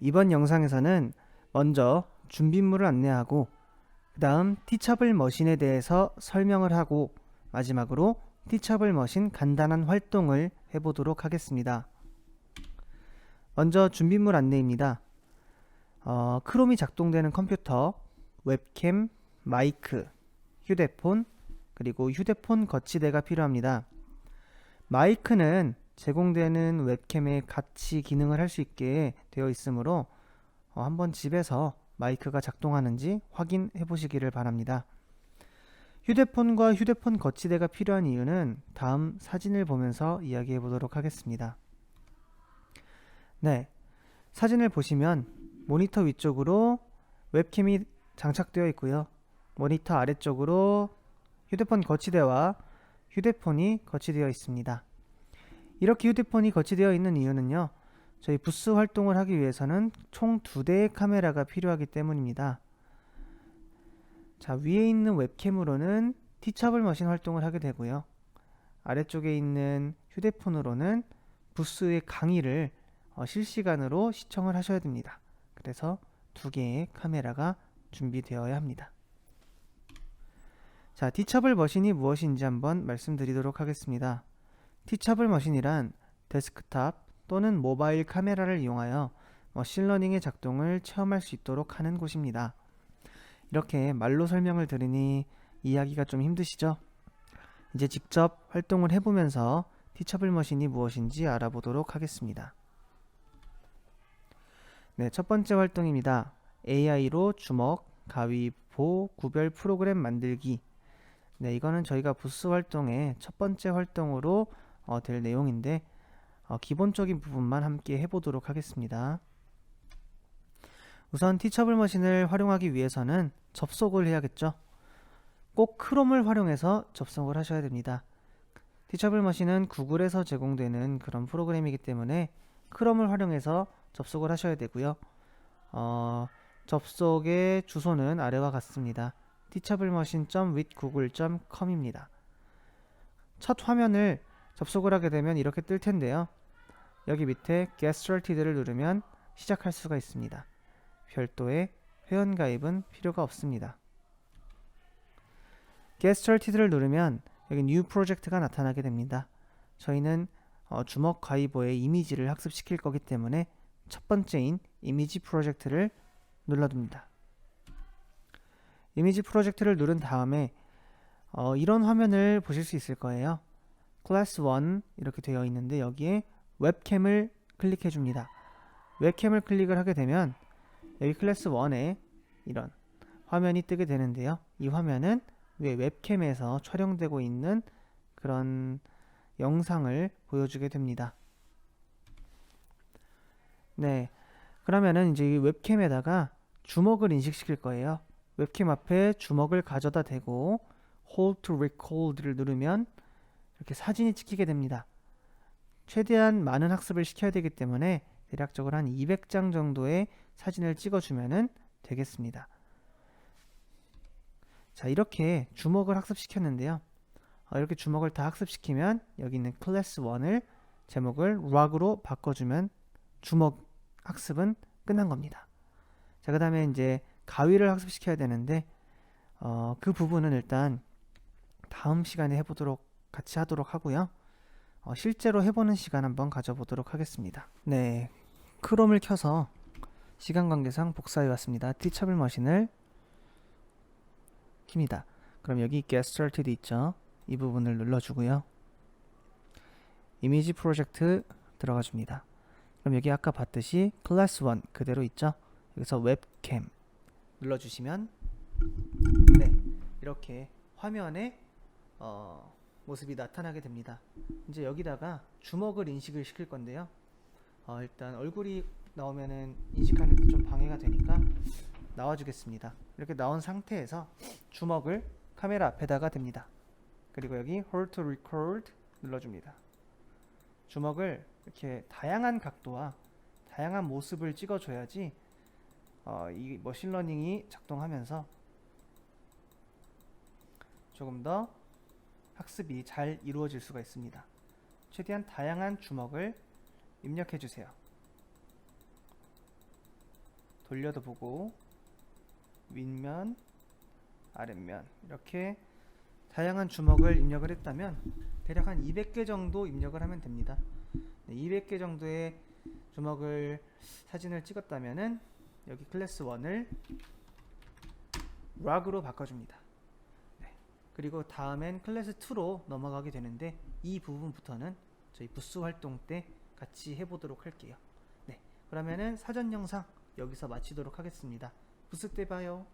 이번 영상에서는 먼저 준비물을 안내하고 그 다음 티처블 머신에 대해서 설명을 하고 마지막으로 티처블 머신 간단한 활동을 해보도록 하겠습니다. 먼저 준비물 안내입니다. 어, 크롬이 작동되는 컴퓨터, 웹캠, 마이크, 휴대폰, 그리고 휴대폰 거치대가 필요합니다. 마이크는 제공되는 웹캠에 같이 기능을 할 수 있게 되어 있으므로 어, 한번 집에서 마이크가 작동하는지 확인해 보시기를 바랍니다. 휴대폰과 휴대폰 거치대가 필요한 이유는 다음 사진을 보면서 이야기해 보도록 하겠습니다. 네, 사진을 보시면 모니터 위쪽으로 웹캠이 장착되어 있고요. 모니터 아래쪽으로 휴대폰 거치대와 휴대폰이 거치되어 있습니다. 이렇게 휴대폰이 거치되어 있는 이유는요. 저희 부스 활동을 하기 위해서는 총 두 대의 카메라가 필요하기 때문입니다. 자, 위에 있는 웹캠으로는 티처블 머신 활동을 하게 되고요. 아래쪽에 있는 휴대폰으로는 부스의 강의를 어, 실시간으로 시청을 하셔야 됩니다. 그래서 두 개의 카메라가 준비되어야 합니다. 자, 티처블 머신이 무엇인지 한번 말씀드리도록 하겠습니다. 티처블 머신이란 데스크탑 또는 모바일 카메라를 이용하여 머신러닝의 작동을 체험할 수 있도록 하는 곳입니다. 이렇게 말로 설명을 드리니 이해하기가 좀 힘드시죠? 이제 직접 활동을 해보면서 티처블 머신이 무엇인지 알아보도록 하겠습니다. 네, 첫 번째 활동입니다. AI로 주먹, 가위, 보, 구별 프로그램 만들기. 네, 이거는 저희가 부스 활동의 첫 번째 활동으로 어, 될 내용인데 어, 기본적인 부분만 함께 해보도록 하겠습니다. 우선 티처블 머신을 활용하기 위해서는 접속을 해야겠죠. 꼭 크롬을 활용해서 접속을 하셔야 됩니다. 티처블 머신은 구글에서 제공되는 그런 프로그램이기 때문에 크롬을 활용해서 접속을 하셔야 되고요. 어, 접속의 주소는 아래와 같습니다. teachablemachine.withgoogle.com입니다. 첫 화면을 접속을 하게 되면 이렇게 뜰 텐데요. 여기 밑에 Get Started를 누르면 시작할 수가 있습니다. 별도의 회원가입은 필요가 없습니다. Get Started를 누르면 여기 New Project가 나타나게 됩니다. 저희는 어, 주먹 가위보의 이미지를 학습시킬 거기 때문에 첫 번째인 이미지 프로젝트를 눌러둡니다. 이미지 프로젝트를 누른 다음에 어, 이런 화면을 보실 수 있을 거예요. 클래스 1 이렇게 되어 있는데 여기에 웹캠을 클릭해 줍니다. 웹캠을 클릭을 하게 되면 여기 클래스 1에 이런 화면이 뜨게 되는데요. 이 화면은 왜 웹캠에서 촬영되고 있는 그런 영상을 보여주게 됩니다. 네. 그러면은 이제 이 웹캠에다가 주먹을 인식시킬 거예요. 웹캠 앞에 주먹을 가져다 대고 Hold to Record를 누르면 이렇게 사진이 찍히게 됩니다. 최대한 많은 학습을 시켜야 되기 때문에 대략적으로 한 200장 정도의 사진을 찍어주면 되겠습니다. 자 이렇게 주먹을 학습시켰는데요. 어, 이렇게 주먹을 다 학습시키면 여기 있는 클래스 1을 제목을 락으로 바꿔주면 주먹 학습은 끝난 겁니다. 자, 그 다음에 이제 가위를 학습시켜야 되는데, 어, 그 부분은 일단 다음 시간에 해보도록, 같이 하도록 하고요. 어, 실제로 해보는 시간 한번 가져보도록 하겠습니다. 네. 크롬을 켜서 시간 관계상 복사해 왔습니다. 티처블 머신을 킵니다. 그럼 여기 Get Started 있죠? 이 부분을 눌러주고요. 이미지 프로젝트 들어가 줍니다. 그럼 여기 아까 봤듯이 클래스 1 그대로 있죠? 여기서 웹캠 눌러주시면 네 이렇게 화면에 어, 모습이 나타나게 됩니다. 이제 여기다가 주먹을 인식을 시킬 건데요. 어, 일단 얼굴이 나오면은 인식하는 데 좀 방해가 되니까 나와주겠습니다. 이렇게 나온 상태에서 주먹을 카메라 앞에다가 댑니다. 그리고 여기 Hold to Record 눌러줍니다. 주먹을 이렇게 다양한 각도와 다양한 모습을 찍어줘야지 어, 이 머신러닝이 작동하면서 조금 더 학습이 잘 이루어질 수가 있습니다. 최대한 다양한 주먹을 입력해 주세요. 돌려도 보고 윗면, 아랫면 이렇게 다양한 주먹을 입력을 했다면 대략 한 200개 정도 입력을 하면 됩니다. 네, 200개 정도의 주먹을 사진을 찍었다면은 여기 클래스 1을 락으로 바꿔줍니다. 네, 그리고 다음엔 클래스 2로 넘어가게 되는데 이 부분부터는 저희 부스 활동 때 같이 해보도록 할게요. 네, 그러면은 사전 영상 여기서 마치도록 하겠습니다. 부스 때 봐요.